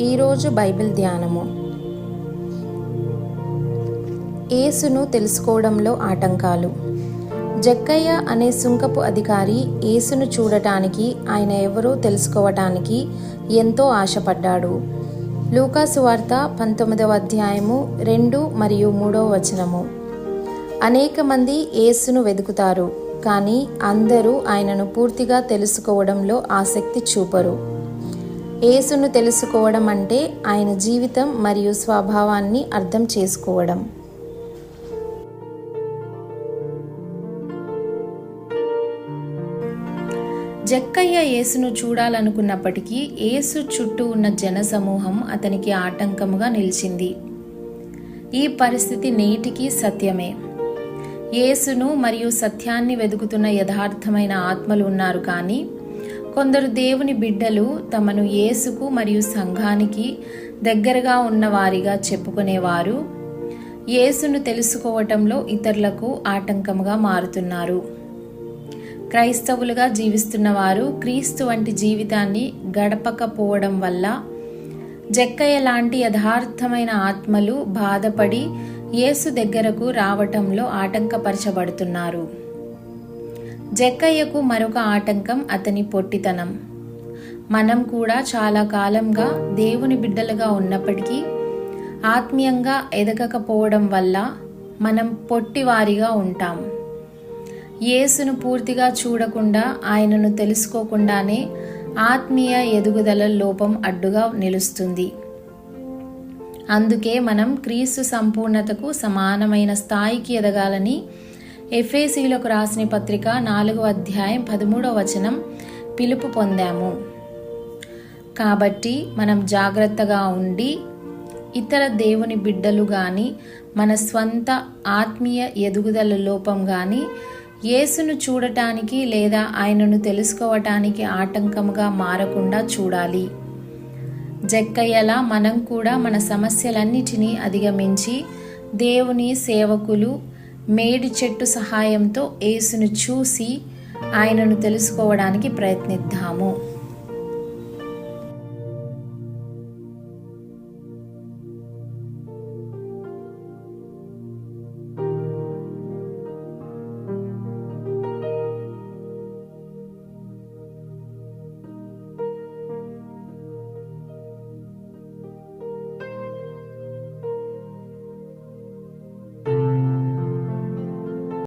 ఈరోజు బైబిల్ ధ్యానము. ఏసును తెలుసుకోవడంలో ఆటంకాలు. జక్కయ్య అనే సుంకపు అధికారి ఏసును చూడటానికి ఆయన ఎవరో తెలుసుకోవటానికి ఎంతో ఆశపడ్డాడు. లూకాసు వార్త పంతొమ్మిదవ అధ్యాయము రెండు మరియు మూడవ వచనము. అనేక మంది ఏసును వెతుకుతారు కానీ అందరూ ఆయనను పూర్తిగా తెలుసుకోవడంలో ఆసక్తి చూపరు. యేసును తెలుసుకోవడం అంటే ఆయన జీవితం మరియు స్వభావాన్ని అర్థం చేసుకోవడం. జక్కయ్య యేసును చూడాలనుకున్నప్పటికీ యేసు చుట్టూ ఉన్న జనసమూహం అతనికి ఆటంకముగా నిలిచింది. ఈ పరిస్థితి నేటికి సత్యమే. యేసును మరియు సత్యాన్ని వెతుకుతున్న యథార్థమైన ఆత్మలు ఉన్నారు కానీ కొందరు దేవుని బిడ్డలు తమను యేసుకు మరియు సంఘానికి దగ్గరగా ఉన్నవారిగా చెప్పుకునేవారు. యేసును తెలుసుకోవటంలో ఇతరులకు ఆటంకముగా మారుతున్నారు. క్రైస్తవులుగా జీవిస్తున్న వారు క్రీస్తు వంటి జీవితాన్ని గడపకపోవడం వల్ల జక్కయ్య లాంటి యథార్థమైన ఆత్మలు బాధపడి యేసు దగ్గరకు రావటంలో ఆటంకపరచబడుతున్నారు. జక్కయ్యకు మరొక ఆటంకం అతని పొట్టితనం. మనం కూడా చాలా కాలంగా దేవుని బిడ్డలుగా ఉన్నప్పటికీ ఆత్మీయంగా ఎదగకపోవడం వల్ల మనం పొట్టివారిగా ఉంటాం. యేసును పూర్తిగా చూడకుండా ఆయనను తెలుసుకోకుండానే ఆత్మీయ ఎదుగుదల లోపం అడ్డుగా నిలుస్తుంది. అందుకే మనం క్రీస్తు సంపూర్ణతకు సమానమైన స్థాయికి ఎదగాలని ఎఫ్ఏసీలకు రాసిన పత్రిక నాలుగవ అధ్యాయం పదమూడవ వచనం పిలుపు పొందాము. కాబట్టి మనం జాగ్రత్తగా ఉండి ఇతర దేవుని బిడ్డలు కానీ మన స్వంత ఆత్మీయ ఎదుగుదల లోపం కానీ యేసును చూడటానికి లేదా ఆయనను తెలుసుకోవటానికి ఆటంకముగా మారకుండా చూడాలి. జక్కయ్యలా మనం కూడా మన సమస్యలన్నిటినీ అధిగమించి దేవుని సేవకులు మేడి చెట్టు సహాయంతో యేసును చూసి ఆయనను తెలుసుకోవడానికి ప్రయత్నిద్దాము.